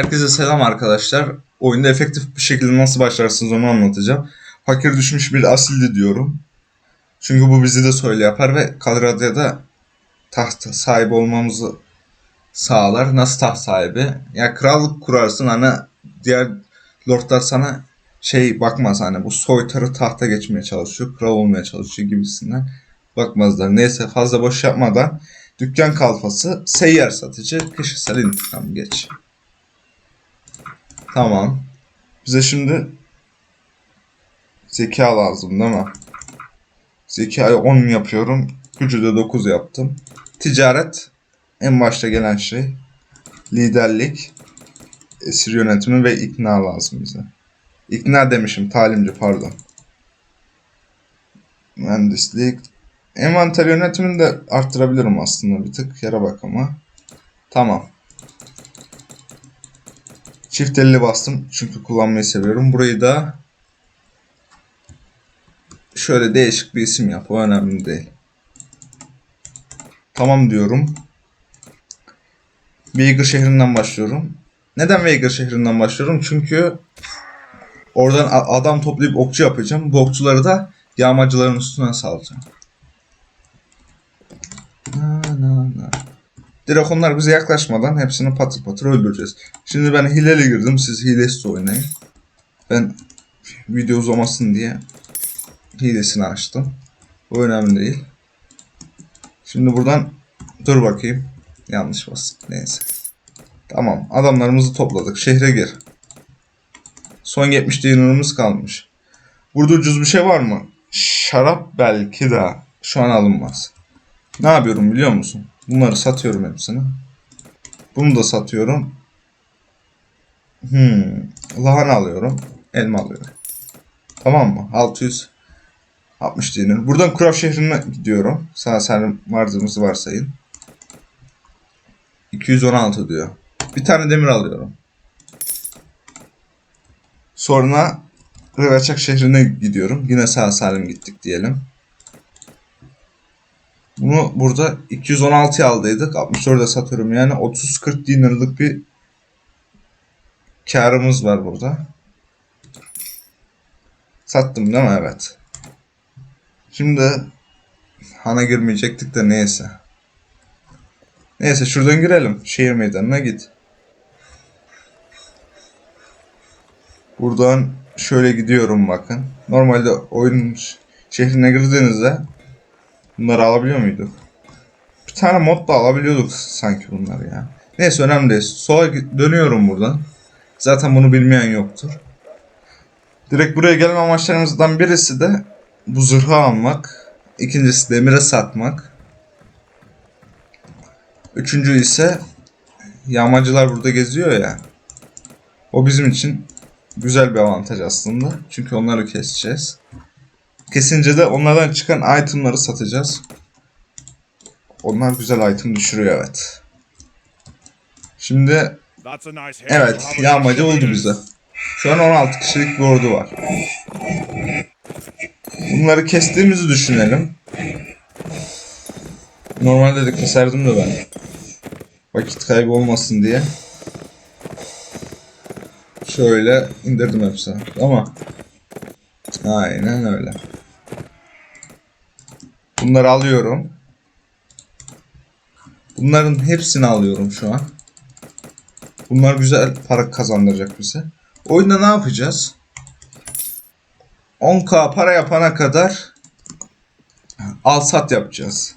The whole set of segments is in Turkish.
Herkese selam arkadaşlar. Oyunda efektif bir şekilde nasıl başlarsınız onu anlatacağım. Fakir düşmüş bir asildi diyorum. Çünkü bu bizi de söyle yapar ve Kadradya'da taht sahibi olmamızı sağlar. Nasıl taht sahibi? Ya krallık kurarsın hani diğer lordlar sana şey bakmaz hani bu soytarı tahta geçmeye çalışıyor, kral olmaya çalışıyor gibisinden bakmazlar. Neyse fazla boş yapmadan dükkan kalfası, seyyar satıcı, kişisel intikam geç. Tamam. Bize şimdi zeka lazım değil mi? Zekayı 10 yapıyorum. Gücü de 9 yaptım. Ticaret en başta gelen şey. Liderlik, esir yönetimi ve ikna lazım bize. İkna demişim, talimci pardon. Mühendislik. Envanter yönetimini de arttırabilirim aslında bir tık. Yere bak ama. Tamam. Çift elli bastım çünkü kullanmayı seviyorum. Burayı da şöyle değişik bir isim yap. O önemli değil. Tamam diyorum. Veigar şehrinden başlıyorum. Neden Veigar şehrinden başlıyorum? Çünkü oradan adam toplayıp okçu yapacağım. Bu okçuları da yağmacıların üstüne salacağım. Na, na, na. Direkt onlar bize yaklaşmadan hepsini patır patır öldüreceğiz. Şimdi ben hileli girdim. Siz hilesiz oynayın. Ben video uzamasın diye hilesini açtım. Bu önemli değil. Şimdi buradan dur bakayım. Yanlış bastım. Neyse. Tamam. Adamlarımızı topladık. Şehre gir. Son 70 dinarımız kalmış. Burada ucuz bir şey var mı? Şarap belki de şu an alınmaz. Ne yapıyorum biliyor musun? Bunları satıyorum hepsini. Bunu da satıyorum. Hmm. Lahana alıyorum. Elma alıyorum. Tamam mı? 660 dinar. Buradan Kurav şehrine gidiyorum. Sağ salim vardığımızı varsayın. 216 diyor. Bir tane demir alıyorum. Sonra Rıvaçak şehrine gidiyorum. Yine sağ salim gittik diyelim. Bunu burada 216'ya aldıydık. 64'e satıyorum. Yani 30-40 dinarlık bir karımız var burada. Sattım değil mi? Evet. Şimdi hana girmeyecektik de neyse. Neyse şuradan girelim. Şehir meydanına git. Buradan şöyle gidiyorum bakın. Normalde oyun şehrine girdiğinizde bunları alabiliyor muyduk? Bir tane mod da alabiliyorduk sanki bunları ya. Neyse önemli değil. Sola dönüyorum buradan. Zaten bunu bilmeyen yoktur. Direkt buraya gelme amaçlarımızdan birisi de bu zırhı almak. İkincisi demire satmak. Üçüncü ise yağmacılar burada geziyor ya. O bizim için güzel bir avantaj aslında. Çünkü onları keseceğiz. Kesince de onlardan çıkan itemları satacağız. Onlar güzel item düşürüyor evet. Şimdi evet yağmacı oldu bize. Şu an 16 kişilik bir ordu var. Bunları kestiğimizi düşünelim. Normalde de keserdim de ben. Vakit kaybı olmasın diye. Şöyle indirdim hepsini. Ama aynen öyle. Bunları alıyorum. Bunların hepsini alıyorum şu an. Bunlar güzel para kazandıracak bize. Oyunda ne yapacağız? 10k para yapana kadar al sat yapacağız.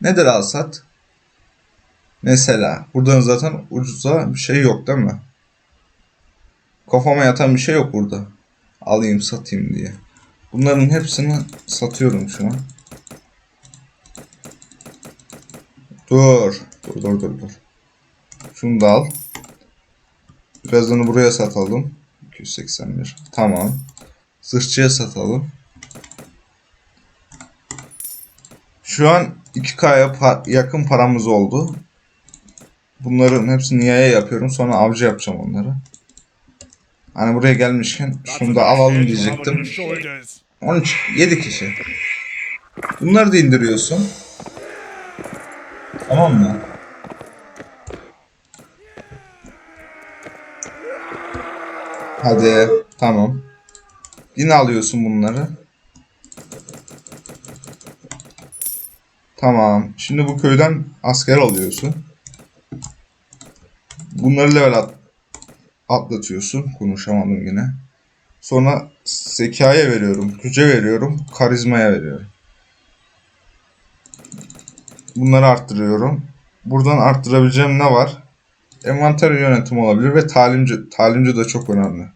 Nedir al sat? Mesela buradan zaten ucuza bir şey yok değil mi? Kafama yatan bir şey yok burada. Alayım satayım diye. Bunların hepsini satıyorum şu an. Dur. Dur dur dur dur. Şunu da al. Birazını buraya satalım. 281. Tamam. Zırhçıya satalım. Şu an 2K'ya pa- yakın paramız oldu. Bunların hepsini yaya yapıyorum. Sonra avcı yapacağım onları. Hani buraya gelmişken şunu da alalım diyecektim. 13, 7 kişi. Bunları da indiriyorsun. Tamam mı? Hadi tamam. Yine alıyorsun bunları. Tamam. Şimdi bu köyden asker alıyorsun. Bunları level at atlatıyorsun. Konuşamadım yine. Sonra zekaya veriyorum. Güce veriyorum. Karizmaya veriyorum. Bunları arttırıyorum. Buradan arttırabileceğim ne var? Envanter yönetimi olabilir ve talimci. Talimci de çok önemli.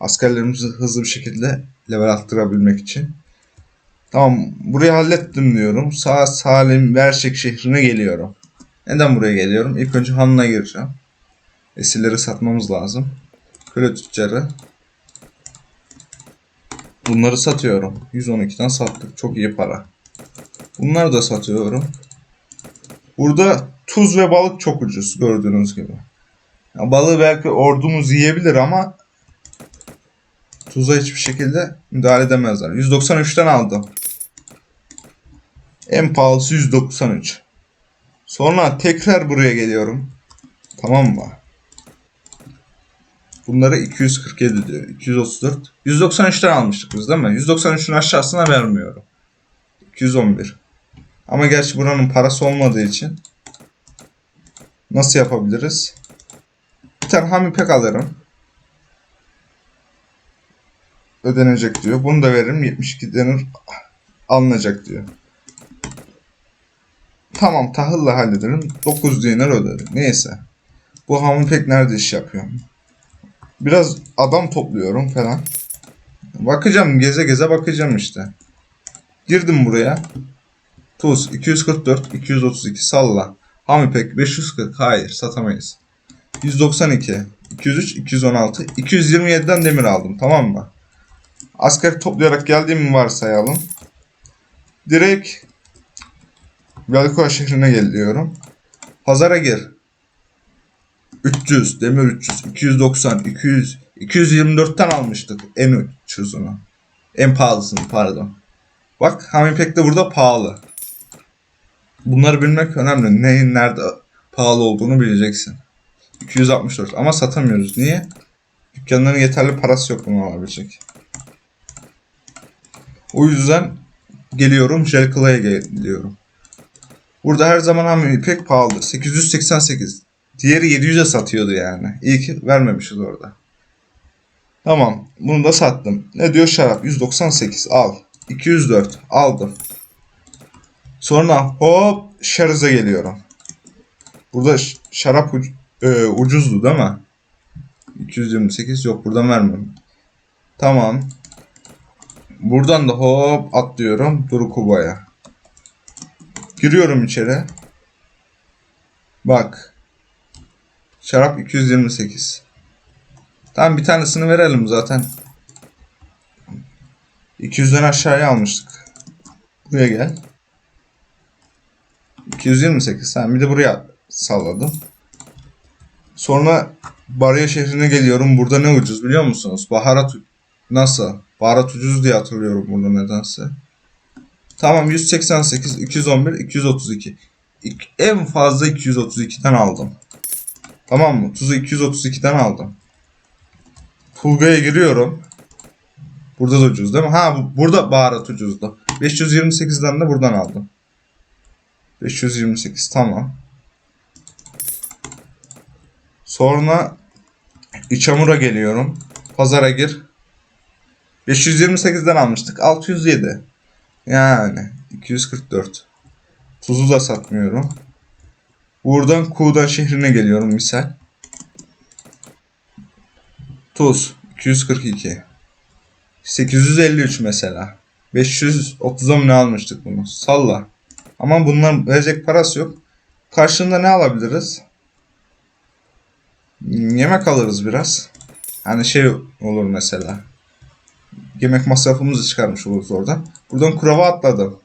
Askerlerimizi hızlı bir şekilde level arttırabilmek için. Tamam burayı hallettim diyorum. Sağ salim Verşek şehrine geliyorum. Neden buraya geliyorum? İlk önce hanına gireceğim. Esirleri satmamız lazım. Köle tüccarı. Bunları satıyorum. 112'den sattık. Çok iyi para. Bunları da satıyorum. Burada tuz ve balık çok ucuz gördüğünüz gibi. Ya balığı belki ordumuz yiyebilir ama tuza hiçbir şekilde müdahale edemezler. 193'ten aldım. En pahalısı 193. Sonra tekrar buraya geliyorum. Tamam mı? Bunları 247 diyor. 234. 193'ten almıştık biz değil mi? 193'ün aşağısına vermiyorum. 211. Ama gerçi buranın parası olmadığı için nasıl yapabiliriz? Bir tane ham ipek alırım. Ödenecek diyor. Bunu da veririm. 72 denir alınacak diyor. Tamam tahılla hallederim. 9 dinar öderim. Neyse. Bu ham ipek nerede iş yapıyor? Biraz adam topluyorum falan. Bakacağım geze geze bakacağım işte. Girdim buraya. Tuz 244, 232 salla. Ham ipek 540 hayır satamayız. 192, 203, 216, 227'den demir aldım tamam mı? Asker toplayarak geldiğimi varsayalım. Direkt Velkoa şehrine geliyorum. Pazara gir. 300, demir 300, 290, 200, 224'ten almıştık en ucuzunu. En pahalısını pardon. Bak Hamipek de burada pahalı. Bunları bilmek önemli. Neyin nerede pahalı olduğunu bileceksin. 264 ama satamıyoruz. Niye? Dükkanların yeterli parası yok bunu alabilecek. O yüzden geliyorum Jelcla'ya geliyorum. Burada her zaman ham ipek pahalıdır. 888. Diğeri 700'e satıyordu yani. İyi ki vermemişiz orada. Tamam. Bunu da sattım. Ne diyor şarap? 198 al. 204 aldım. Sonra hop şarıza geliyorum. Burada şarap uc- e, ucuzdu değil mi? 228 yok buradan vermem. Tamam. Buradan da hop atlıyorum Durukuba'ya. Giriyorum içeri. Bak. Şarap 228. Tamam bir tanesini verelim zaten. 200'den aşağıya almıştık. Buraya gel. 228. Sen bir de buraya salladım. Sonra Barya şehrine geliyorum. Burada ne ucuz biliyor musunuz? Baharat nasıl? Baharat ucuz diye hatırlıyorum burada nedense. Tamam 188, 211, 232. İk- en fazla 232'den aldım. Tamam mı? Tuzu 232'den aldım. Pulgaya giriyorum. Burada da ucuz değil mi? Ha bu- burada baharat ucuzdu. 528'den de buradan aldım. 528 tamam. Sonra İçamur'a geliyorum. Pazara gir. 528'den almıştık. 607. Yani 244. Tuzu da satmıyorum. Buradan Kuğdan şehrine geliyorum misal. Tuz 242. 853 mesela. 530'a mı ne almıştık bunu? Salla. Ama bunların verecek parası yok. Karşılığında ne alabiliriz? Yemek alırız biraz. Hani şey olur mesela. Yemek masrafımızı çıkarmış oluruz oradan. Buradan kurava atladım.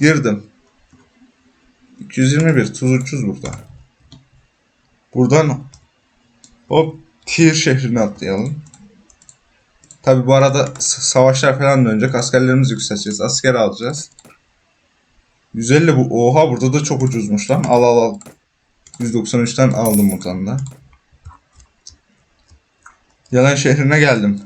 Girdim. 221 tuz ucuz burada. Buradan hop Tir şehrine atlayalım. Tabi bu arada savaşlar falan dönecek. Askerlerimizi yükselteceğiz. Asker alacağız. 150 bu. Oha burada da çok ucuzmuş lan. Al al al. 193'ten aldım buradan da. Yalan şehrine geldim.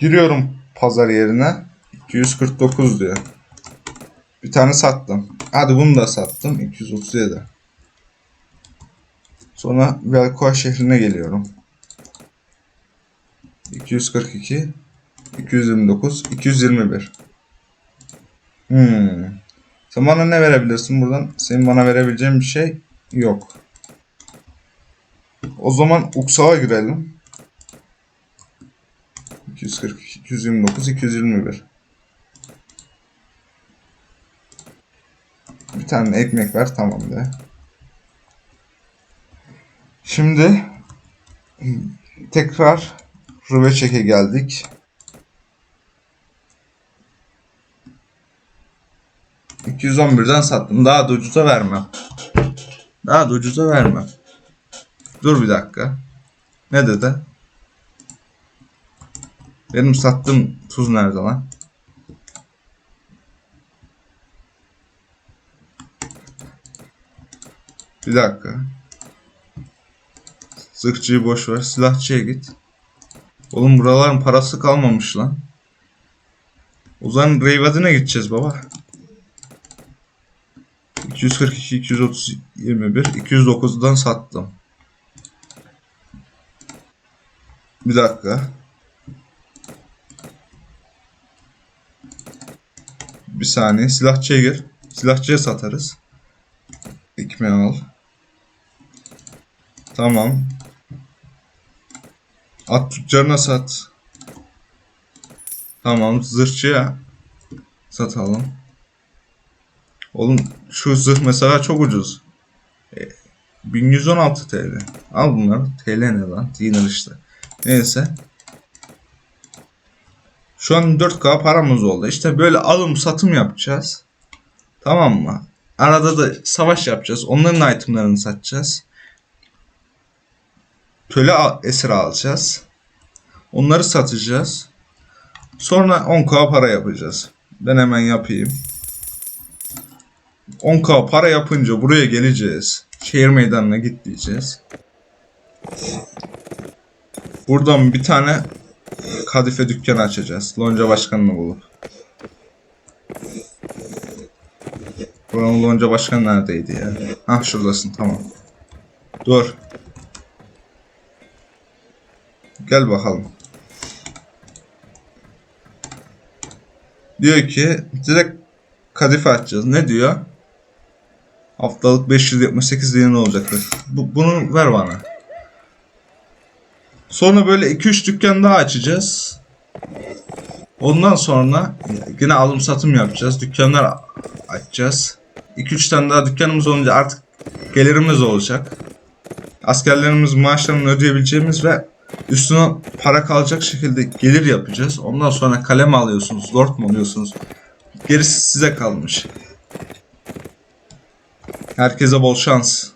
Giriyorum pazar yerine. 249 diyor. Bir tane sattım. Hadi bunu da sattım. 237. Sonra Velkoa şehrine geliyorum. 242 229 221 Hmm. Sen bana ne verebilirsin buradan? Senin bana verebileceğin bir şey yok. O zaman Uksa'ya girelim. 242, 229, 221. Bir tane ekmek ver tamam de. Şimdi tekrar Rüveçek'e geldik. 211'den sattım. Daha da ucuza vermem. Daha da ucuza vermem. Dur bir dakika. Ne dedi? Benim sattığım tuz nerede lan? Bir dakika. Zırhçıyı boş ver. Silahçıya git. Oğlum buraların parası kalmamış lan. O zaman Reyvadin'e gideceğiz baba. 242, 230, 21, 209'dan sattım. Bir dakika. Bir saniye. Silahçıya gir. Silahçıya satarız. Ekmeği al. Tamam. At tüccarına sat. Tamam. Zırhçıya satalım. Oğlum şu zırh mesela çok ucuz. E, 1116 TL. Al bunları. TL ne lan? Dinar işte. Neyse. Şu an 4K paramız oldu. İşte böyle alım satım yapacağız. Tamam mı? Arada da savaş yapacağız. Onların itemlerini satacağız. Köle esir alacağız. Onları satacağız. Sonra 10K para yapacağız. Ben hemen yapayım. 10k para yapınca buraya geleceğiz. Şehir meydanına git diyeceğiz. Buradan bir tane kadife dükkanı açacağız. Lonca başkanını bulup. Buranın lonca başkanı neredeydi ya? Hah şuradasın tamam. Dur. Gel bakalım. Diyor ki direkt kadife açacağız. Ne diyor? Haftalık 578 dinar olacaktır. Bu, bunu ver bana. Sonra böyle 2-3 dükkan daha açacağız. Ondan sonra yine alım satım yapacağız. Dükkanlar açacağız. 2-3 tane daha dükkanımız olunca artık gelirimiz olacak. Askerlerimiz maaşlarını ödeyebileceğimiz ve üstüne para kalacak şekilde gelir yapacağız. Ondan sonra kalem alıyorsunuz, lord mu oluyorsunuz? Gerisi size kalmış. Herkese bol şans.